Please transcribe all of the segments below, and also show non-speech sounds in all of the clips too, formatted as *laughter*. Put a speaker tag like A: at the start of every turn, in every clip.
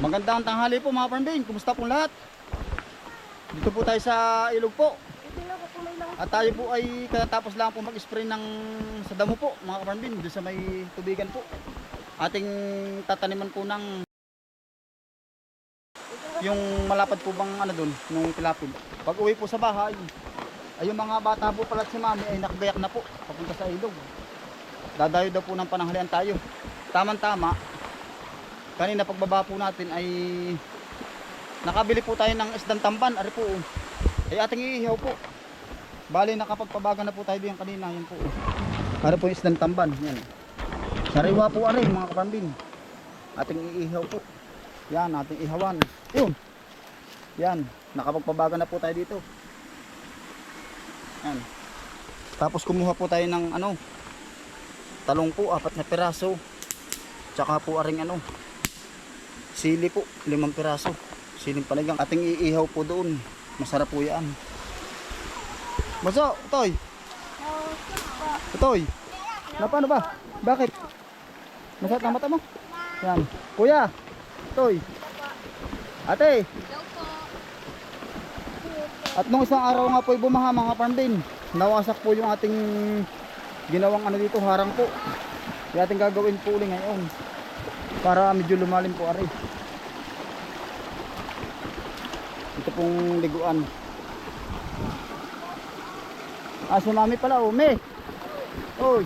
A: Magandang tanghali po mga parmbin. Kumusta po lahat? Dito po tayo sa ilog po. At tayo po ay katatapos lang po mag-spray ng sa damo po mga parmbin. Doon sa may tubigan po. Ating tataniman po ng yung malapad po bang ano doon, nung tilapil. Pag uwi po sa bahay, ay yung mga bata po pala si mami ay nakagayak na po papunta sa ilog. Dadayo daw po ng pananghalian tayo. Tamang-tama, kanina pagbaba po natin ay nakabili po tayo ng isdang tamban. Ari po, ay ating iihaw po. Bali nakapagpabaga na po tayo diyan kanina. Yan po. Ari po yung isdang tamban. Yan. Sariwa po ari mga kapambin. Ating iihaw po. Yan, ating ihawan. Yun. Yan, nakapagpabaga na po tayo dito. Yan. Tapos kumuha po tayo ng ano, talong po, apat na piraso. Tsaka po aring ano, sili po, limang piraso. Siling palagang. Ating iihaw po doon. Masarap po yan. Baso, Toy. Toy. Na paano ba? Bakit? Masakit ang mata mo? Yan. Kuya. Toy. Ate. At nung isang araw nga po bumaha mga farm din. Nawasak po yung ating ginawang ano dito, harang po. Yung ating gagawin po uli ngayon. Para medyo lumalim po ari. Ito pong liguan. Ah, si mami pala, oh, me. Oy.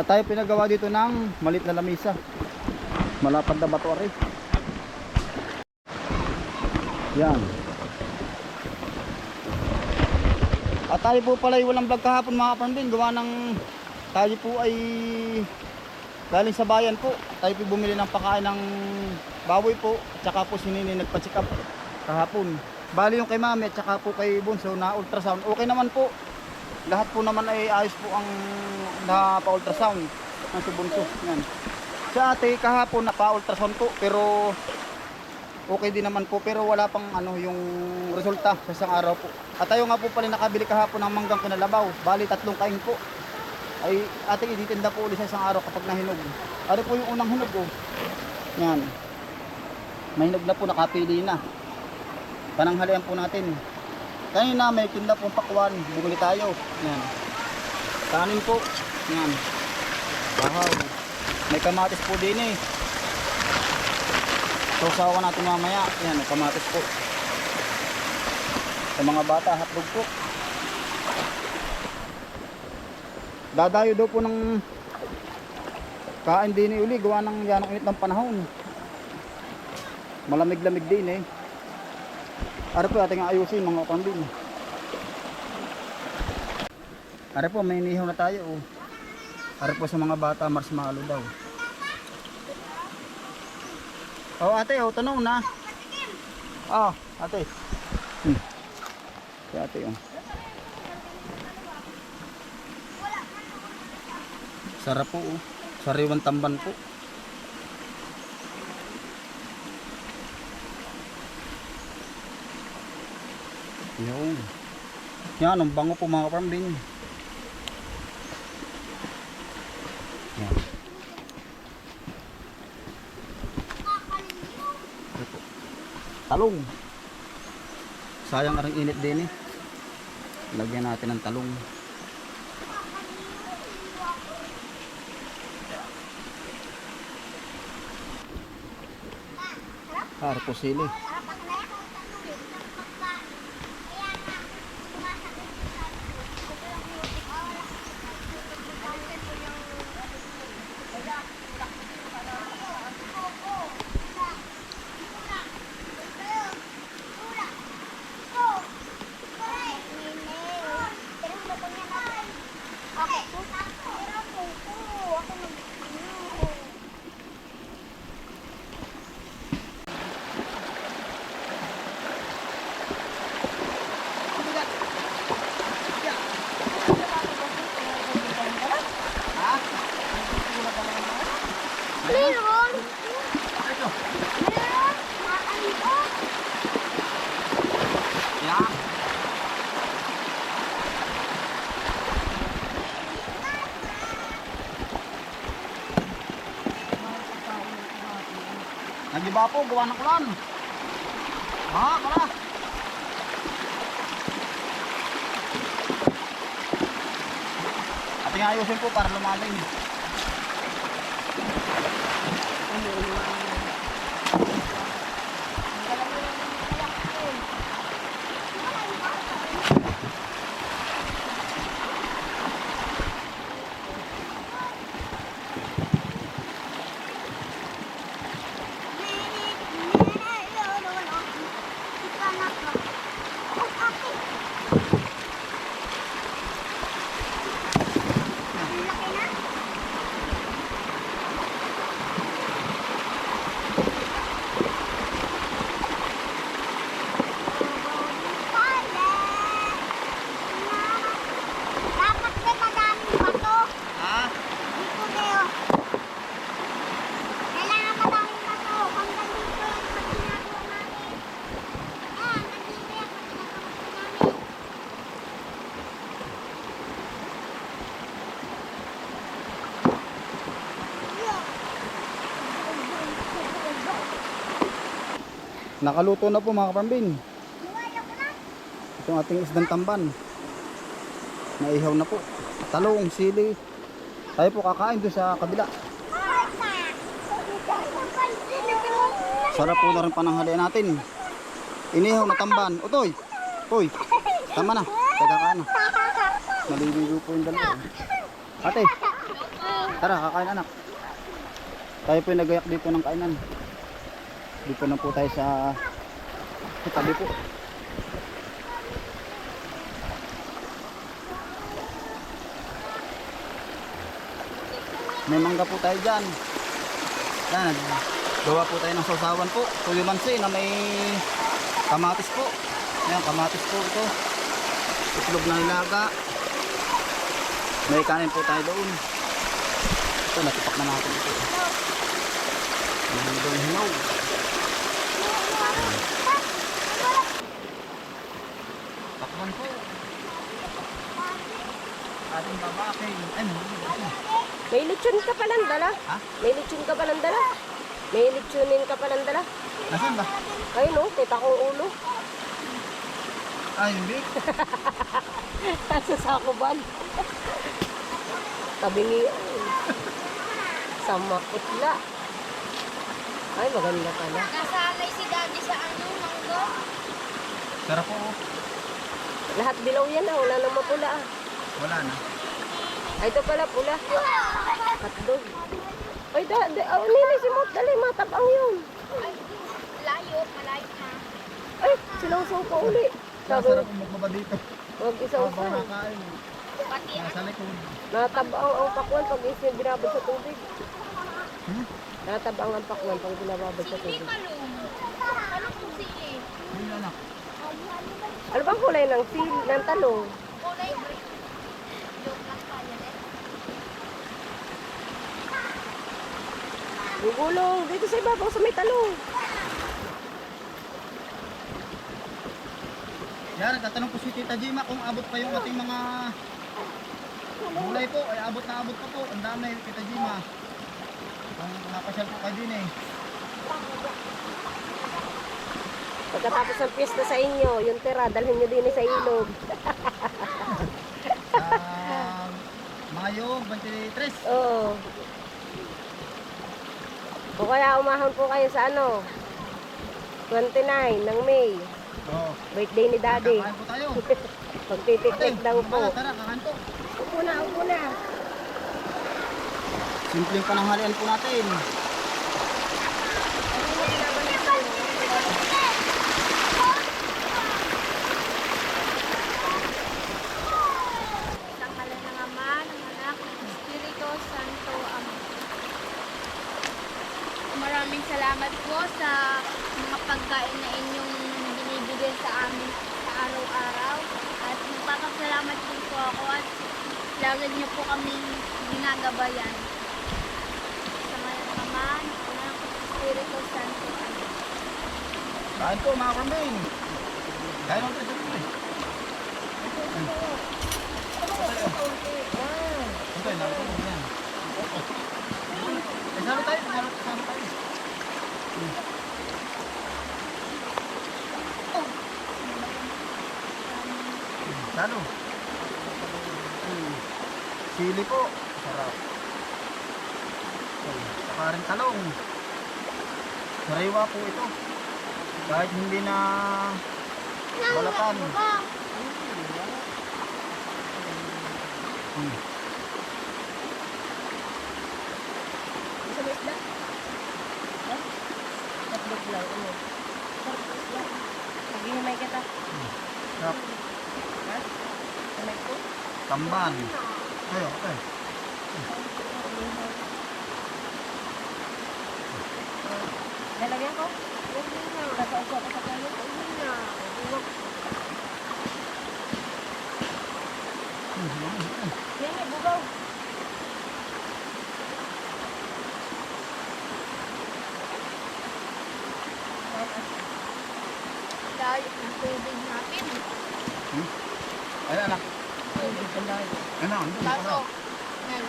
A: At tayo pinagawa dito ng malit na lamisa. Malapad na bato ari. Yan. At tayo po pala ay walang vlog kahapon mga kapambin. Gawa ng tayo po ay galing sa bayan po. Tayo po bumili ng pakain ng baboy po. At saka po si Nini nagpa-check up kahapon. Bali yung kay mami at saka po kay Bunso na ultrasound. Okay naman po. Lahat po naman ay ayos po ang na-pa-ultrasound ng si Bunso. Yan. Sa ate kahapon na-pa-ultrasound po pero okay din naman po pero wala pang ano yung resulta sa isang araw po. At tayo nga po pala nakabili kahapon ng manggang kinalabaw. Bali tatlong kain po. Ay ating ititinda po ulit sa isang araw kapag nahinog. Ano po yung unang hinog ko? Yan. Mahinog na po nakapili na. Pananghalian po natin. Kanina may tinda pong pakwan. Bumili tayo. Yan. Kanin po. Yan. Bahaw. May kamatis po din eh. Sausawan natin mamaya. Yan, may kamatis po. Sa mga bata, hotdog po. Dadayo daw po ng kain din eh uli. Gawa ng yan ang init ng panahon. Malamig-lamig din eh. Ano po ating ayusin mga pambing. Ano po, may inihaw na tayo oh. Ano po sa mga bata, marshmallow daw. Oh ate, oh, tanong na. Oh, ate. Hmm. Si ate oh. Sarap po oh. Sariwan tamban po. Yun. Yan, ang bango po mga kapambing. Yan. Talong. Sayang arang init din eh. Lagyan natin ng talong. Harpo sili.
B: Meron! Ito! Meron! Maayo!
A: Yeah! Nagiba po, gawa ng ulan. Ha, kala. Ating ayusin po para lumalim. Nakaluto na po mga kapambin. Itong ating isdang tamban. Naihaw na po. Talong, sili. Tayo po kakain doon sa kabila. Sarap po na rin pananghalian natin. Inihaw na tamban. Utoy! Uy! Tama na. Taga ka na. Maliligo po yung dalawa. Ate! Tara, kakain anak. Tayo po yung nagayak dito ng kainan. Dito na po tayo sa tabi po. May mangga po tayo dyan. Yan, gawa po tayo ng sausawan po. Tulimansi na may kamatis po. Yan, kamatis po ito. Itlog na nilaga. May kanin po tayo doon. Ito, natipak na natin ito. Ang doon hinog. Takban po. Ating babaking. Ay, ano?
C: May lechon ka palang dala.
A: Ha?
C: May lechon ka palang dala. May lechonin ka palang dala.
A: Nasaan ba?
C: Ayun no, kita kong ulo.
A: Ay, hindi. *laughs*
C: Nasa sakuban. Sabi ni sa makutla. Ay, maganda pala.
B: Nasanay si daddy sa ano, manggo.
A: Sarap po. oh.
C: Lahat dilaw yan ah, wala nang mapula ah.
A: Wala na.
C: Ay, ito pala pula. Hotdog. Ay, da, da, oh, nini si Mot, dali, matabang yun.
B: Ay, layo, malayo na.
C: Ay, sinawsaw pa uli. Sabi,
A: Sarap po magbaba dito.
C: huwag isaw
A: Habang
C: sa.
A: nakain.
B: Pati
A: Nasa likod.
C: Natabang ang pakwan pag isi binabad sa tubig.
A: Hmm?
C: Natabang ang pakwan pag binababad sa
B: Sili
C: tubig.
B: kalong. Ano kung sili?
A: Hindi anak.
C: Ano bang kulay ng sil, ng talong?
B: Kulay green. Joke lang pa yan eh.
C: Gugulong, dito sa ibabaw sa may talong.
A: Yan, nagtatanong po si Tita Jima kung abot pa yung ating mga gulay po. Ay, abot na abot pa po. Ang dami, Tita Jima. Kung napasyal po kayo din eh.
C: Pagkatapos ng piyesta sa inyo, yung tira, dalhin nyo din sa ilog. *laughs*
A: Sa Mayo, 23.
C: Oo. O kaya umahon po kayo sa ano, 29 ng May.
A: Oo.
C: Birthday ni Daddy.
A: Kakain po tayo. *laughs*
C: Daw po.
A: Tara, tara, kakain po.
C: Upo na, upo na.
A: Simpleng pananghalian po natin.
B: Isang ngalan ng Ama, ng Anak, ng Espiritu Santo. Amen. Maraming salamat po sa mga pagkain na inyong binibigay sa araw-araw. At nagpapasalamat din po ako at lagi niyo po kaming ginagabayan. Sa ng Ama, ng Espiritu Santo.
A: Kain po mga kambing. Kain mo tayo sa Ito, narito mo yan. Eh, salo tayo, salo tayo. Salo. Hmm. Sili po. Sarap. Okay. Saka rin talong. Sariwa po ito. Kahit hindi na balatan. Hmm.
C: Isa ba isda? Ha? Tatlog lang. Ano? Kita.
A: Sarap.
C: Ha? Kamay ko?
A: Tamban. Ayo, okay.
C: Lalagyan ko? Kakaupo ako sa kayo? Yan eh, bugaw.
B: Dahil ng tubig natin.
A: Ay, anak.
C: Ang.
A: Ano, pa
B: Baso.
A: na.
B: Yan.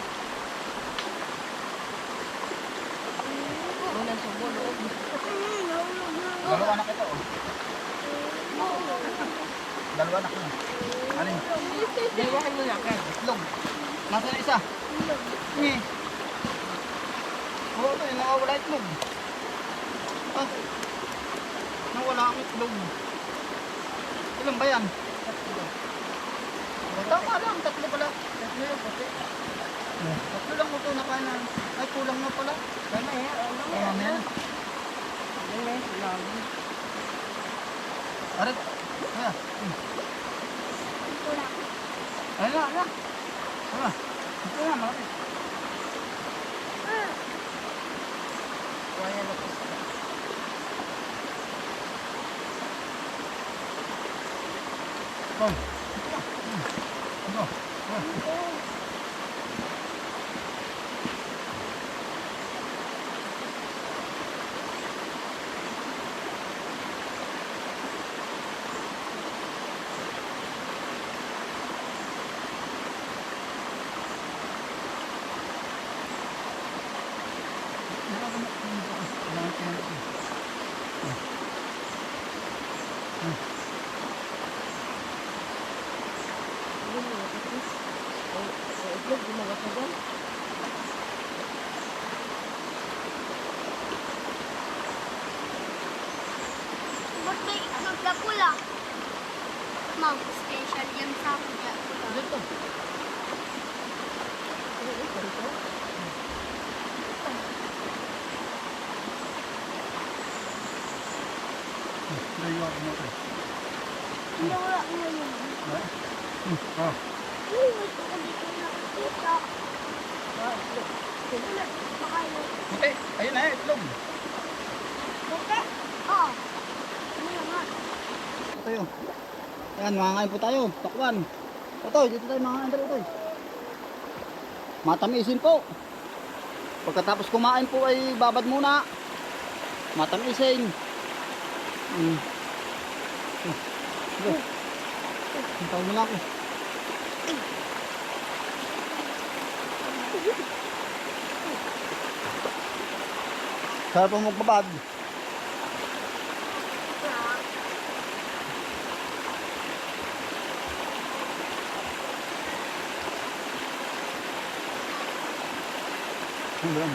C: Subo, loob.
A: Dalawa anak ito. oh. Dalawa anak mo. Alin?
C: Dalawahan mo lang, Ken.
A: Itlog. Nasaan isa? Ni. Oo, ito. Yung nawawala itlog. Ah. Nawala ang itlog. Ilan ba yan? Tama lang. Tatlo pala.
C: Tatlo yung puti.
A: Tatlo lang ito na kaya na. Ay, kulang na pala.
C: Na yan. Ano
A: Kaya na yan.
C: Yan na, lagi.
A: Arit. Kaya. Hmm. Ayun na. Ayun na. Ito na, malapit.
C: Kaya na po.
A: Ito. Ito na. Hmm. Ito. Ito.
C: Yun yung kapis. Ang ang itlog, gumawa ka dyan.
B: Ba't may itlog na pula? Ma'am, special yan sa akin na pula.
C: Dito. Ito? Dito?
A: Layo ako mo ito.
B: Nawala mo yun.
A: Ay. Hmm. Oh.
B: Uy, may tuko dito nakikita.
C: Ah, itlog.
B: Na, makayo.
A: Puti. Ayun na, itlog.
B: Buke? Oo. Ano naman?
A: Yun. Ayan, makakain po tayo. Takwan. Ito, dito tayo makakain tayo. Matamisin po. Pagkatapos kumain po ay babad muna. Matamisin. Hmm. Sige. Hintaw mo lang ako. Sarap po magbabad. Ano ba yan?
B: Tubig.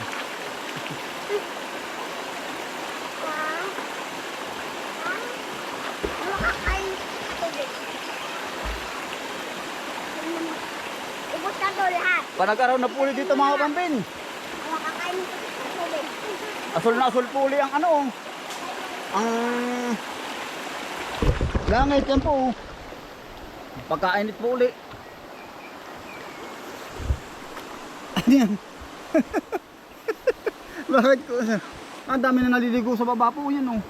B: Ubus na to lahat.
A: Panag-araw na puli dito mga kapampin.
B: Makakain tubig.
A: Asol na asol puli ang ano. Ang langit yan po. Pagkainit po uli. *laughs* Ano yan? *laughs* Bakit ko? Ang dami na naliligo sa baba po yan oh.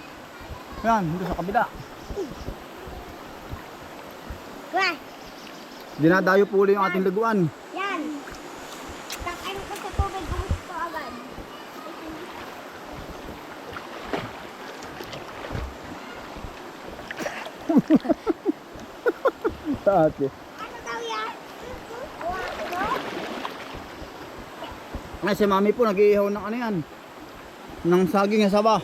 A: Yan, doon sa kabila.
B: Wah,
A: Dinadayo po uli yung ating liguan.
B: yan. Takain ko sa tubig, ubus ko agad.
A: Sa *laughs* ate.
B: Ano daw yan? Ano?
A: Ay, si mami po nag-iihaw ng ano yan. Ng saging na saba.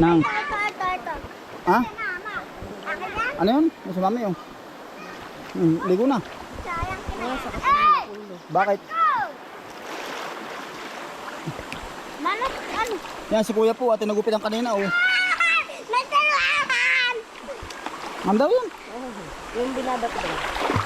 A: Nang,
D: Ito, ito, ito, ito.
A: ha? Ano yun? Yung si mami oh. Hmm, ligo na. Bakit?
D: Malas, ano?
A: Yan si kuya po at nagupitan kanina oh.
D: May taluhan!
A: Ma'am daw yun.
C: Yung binabat doon.